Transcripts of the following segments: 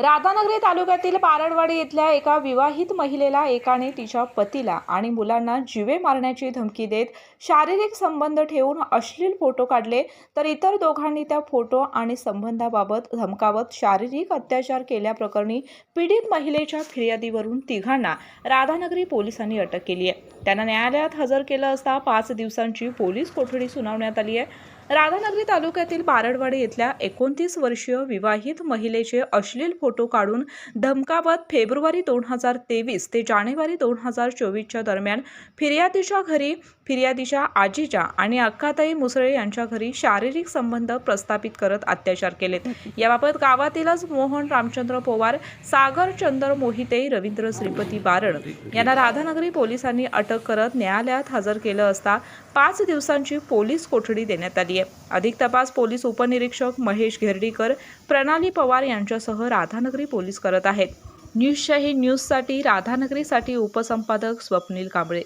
राधानगरी तालुक्यातील पारडवाडी इथल्या एका विवाहित महिलेला एकाने तिच्या पतीला आणि मुलांना जिवे मारण्याची धमकी देत शारीरिक संबंध ठेवून अश्लील फोटो काढले तर इतर दोघांनी त्या फोटो आणि संबंधाबाबत धमकावत शारीरिक अत्याचार केल्याप्रकरणी पीडित महिलेच्या फिर्यादीवरून तिघांना राधानगरी पोलिसांनी अटक केली आहे. त्यांना न्यायालयात हजर केलं असता पाच दिवसांची पोलीस कोठडी सुनावण्यात आली आहे. राधानगरी तालुक्यातील बारडवाडी इथल्या एकोणतीस वर्षीय विवाहित महिलेचे अश्लील फोटो काढून धमकावत फेब्रुवारी दोन हजार तेवीस ते जानेवारी दोन हजार चोवीसच्या दरम्यान फिर्यादीच्या घरी फिर्यादीच्या आजीच्या आणि अक्काताई मुसळे यांच्या घरी शारीरिक संबंध प्रस्थापित करत अत्याचार केलेत याबाबत गावातीलच मोहन रामचंद्र पवार सागर चंद्र मोहिते रवींद्र श्रीपती बारड यांना राधानगरी पोलिसांनी अटक करत न्यायालयात हजर केलं असता पाच दिवसांची पोलीस कोठडी देण्यात आली आहे. आहे अधिक तपास पोलीस उपनिरीक्षक महेश घेर्डीकर प्रणाली पवार यांच्यासह राधानगरी पोलीस करत आहेत. न्यूजशाही न्यूजसाठी राधानगरीसाठी उपसंपादक स्वप्नील कांबळे.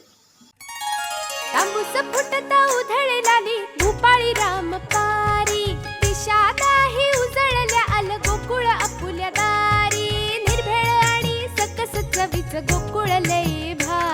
गोकुळ लय भा